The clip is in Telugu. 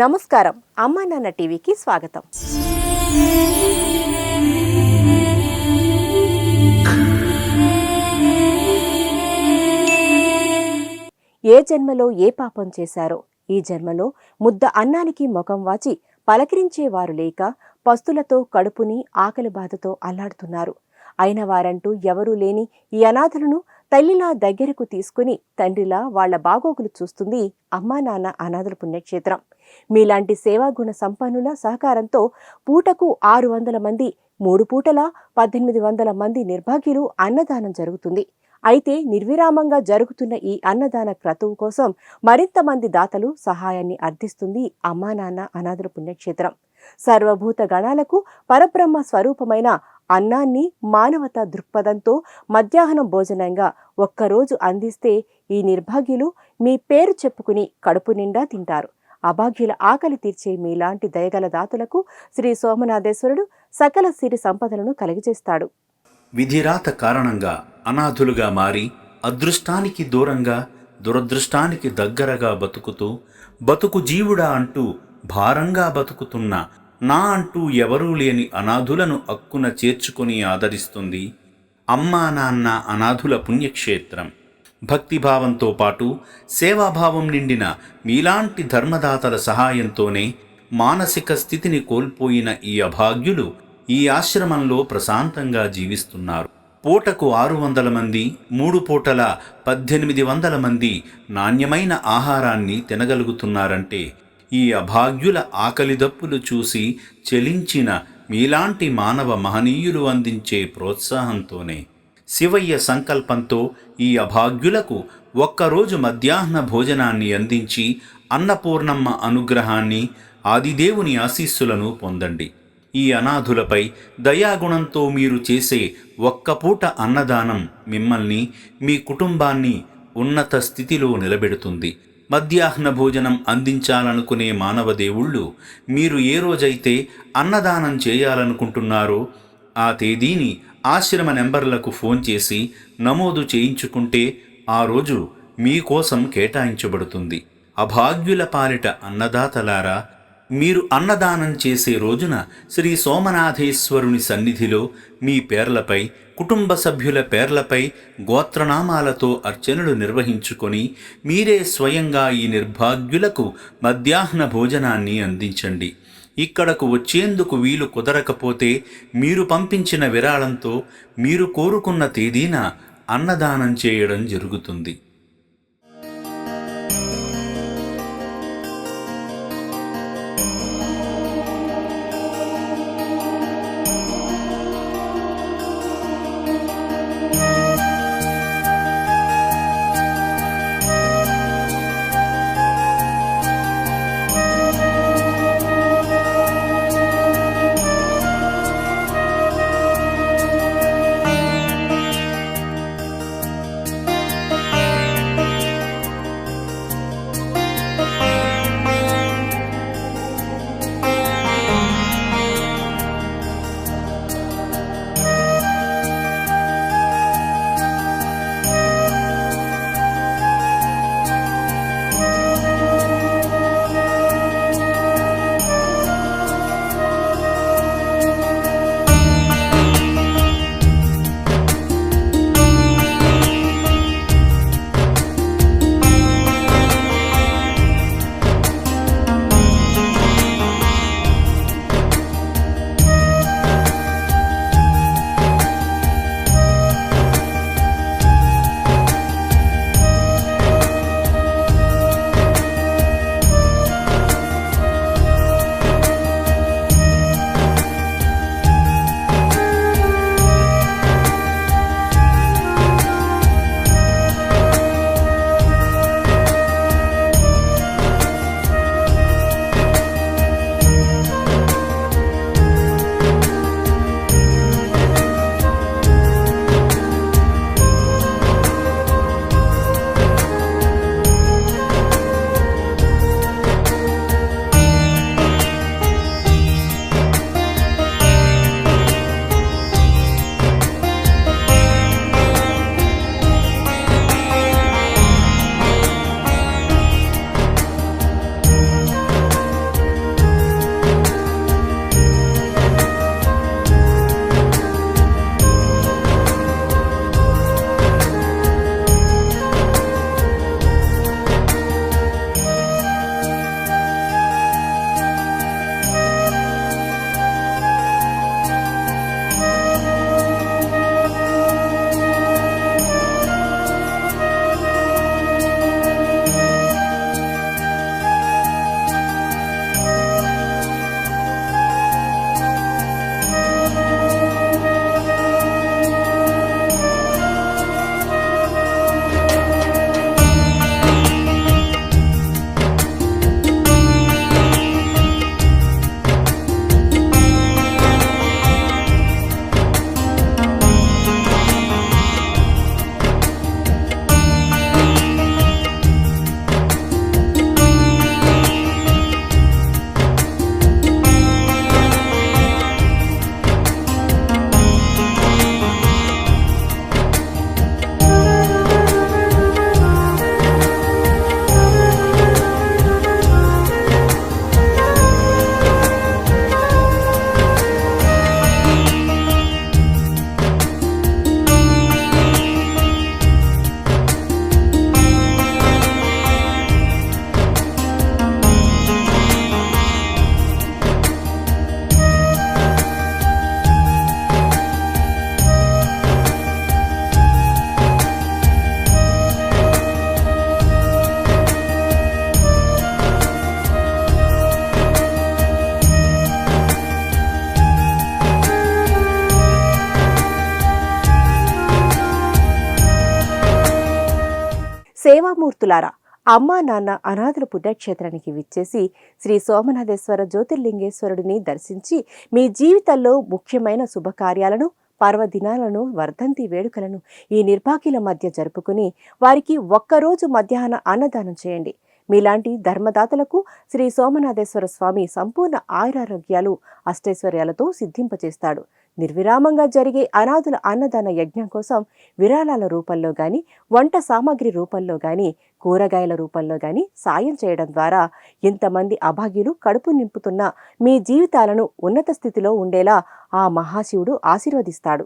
నమస్కారం. అమ్మా నాన్న టీవీకి స్వాగతం. ఏ జన్మలో ఏ పాపం చేశారో ఈ జన్మలో ముద్ద అన్నానికి ముఖం వాచి పలకరించేవారు లేక పస్తులతో కడుపుని ఆకలి బాధతో అల్లాడుతున్నారు. అయిన వారంటూ ఎవరూ లేని ఈ అనాథలను తల్లిలా దగ్గరకు తీసుకుని తండ్రిలా వాళ్ళ బాగోగులు చూస్తుంది అమ్మా నాన్న అనాథల పుణ్యక్షేత్రం. మీలాంటి సేవాగుణ సంపన్నుల సహకారంతో పూటకు ఆరు వందల మంది మూడు పూటల పద్దెనిమిది వందల మంది నిర్భాగ్యులు అన్నదానం జరుగుతుంది. అయితే నిర్విరామంగా జరుగుతున్న ఈ అన్నదాన క్రతువు కోసం మరింత మంది దాతలు సహాయాన్ని అర్థిస్తుంది అమ్మానాన్న అనాథుల అనాథల పుణ్యక్షేత్రం. సర్వభూత గణాలకు పరబ్రహ్మ స్వరూపమైన అన్నాన్ని మానవతా దృక్పథంతో మధ్యాహ్నం భోజనంగా ఒక్కరోజు అందిస్తే ఈ నిర్భాగ్యులు మీ పేరు చెప్పుకుని కడుపు నిండా తింటారు. అభాగ్యుల ఆకలి తీర్చే మీలాంటి దయగల దాతలకు శ్రీ సోమనాథేశ్వరుడు సకల సిరి సంపదలను కలిగజేస్తాడు. విధిరాత కారణంగా అనాథులుగా మారి అదృష్టానికి దూరంగా దురదృష్టానికి దగ్గరగా బతుకుతూ బతుకు జీవుడా అంటూ భారంగా బతుకుతున్న నా అంటూ ఎవరూ లేని అనాథులను అక్కున చేర్చుకుని ఆదరిస్తుంది అమ్మా నాన్న అనాథుల పుణ్యక్షేత్రం. భక్తిభావంతో పాటు సేవాభావం నిండిన మీలాంటి ధర్మదాతల సహాయంతోనే మానసిక స్థితిని కోల్పోయిన ఈ అభాగ్యులు ఈ ఆశ్రమంలో ప్రశాంతంగా జీవిస్తున్నారు. పూటకు ఆరు వందల మంది మూడు పూటల పద్దెనిమిది వందల మంది నాణ్యమైన ఆహారాన్ని తినగలుగుతున్నారంటే ఈ అభాగ్యుల ఆకలి దప్పులు చూసి చెలించిన మీలాంటి మానవ మహనీయులు అందించే ప్రోత్సాహంతోనే శివయ్య సంకల్పంతో ఈ అభాగ్యులకు ఒక్కరోజు మధ్యాహ్న భోజనాన్ని అందించి అన్నపూర్ణమ్మ అనుగ్రహాన్ని ఆదిదేవుని ఆశీస్సులను పొందండి. ఈ అనాథులపై దయాగుణంతో మీరు చేసే ఒక్క పూట అన్నదానం మిమ్మల్ని మీ కుటుంబాన్ని ఉన్నత స్థితిలో నిలబెడుతుంది. మధ్యాహ్న భోజనం అందించాలనుకునే మానవ దేవుళ్ళు మీరు ఏ రోజైతే అన్నదానం చేయాలనుకుంటున్నారో ఆ తేదీని ఆశ్రమ నెంబర్లకు ఫోన్ చేసి నమోదు చేయించుకుంటే ఆ రోజు మీకోసం కేటాయించబడుతుంది. అభాగ్యుల పాలిట అన్నదాతలారా మీరు అన్నదానం చేసే రోజున శ్రీ సోమనాథేశ్వరుని సన్నిధిలో మీ పేర్లపై కుటుంబ సభ్యుల పేర్లపై గోత్రనామాలతో అర్చనలు నిర్వహించుకొని మీరే స్వయంగా ఈ నిర్భాగ్యులకు మధ్యాహ్న భోజనాన్ని అందించండి. ఇక్కడకు వచ్చేందుకు వీలు కుదరకపోతే మీరు పంపించిన విరాళంతో మీరు కోరుకున్న తేదీన అన్నదానం చేయడం జరుగుతుంది. మూర్తులారా. అమ్మా నాన్న అనాథుల పుణ్యక్షేత్రానికి విచ్చేసి శ్రీ సోమనాథేశ్వర జ్యోతిర్లింగేశ్వరుడిని దర్శించి మీ జీవితంలో ముఖ్యమైన శుభకార్యాలను పర్వదినాలను వర్ధంతి వేడుకలను ఈ నిర్భాగ్యుల మధ్య జరుపుకుని వారికి ఒక్కరోజు మధ్యాహ్న అన్నదానం చేయండి. మీలాంటి ధర్మదాతలకు శ్రీ సోమనాథేశ్వర స్వామి సంపూర్ణ ఆయురారోగ్యాలు అష్టైశ్వర్యాలతో సిద్ధింపచేస్తాడు. నిర్విరామంగా జరిగే అనాథుల అన్నదాన యజ్ఞం కోసం విరాళాల రూపంలో గాని వంట సామాగ్రి రూపంలో గాని కూరగాయల రూపంలో గాని సాయం చేయడం ద్వారా ఇంతమంది అభాగ్యులు కడుపు నింపుతున్న మీ జీవితాలను ఉన్నత స్థితిలో ఉండేలా ఆ మహాశివుడు ఆశీర్వదిస్తాడు.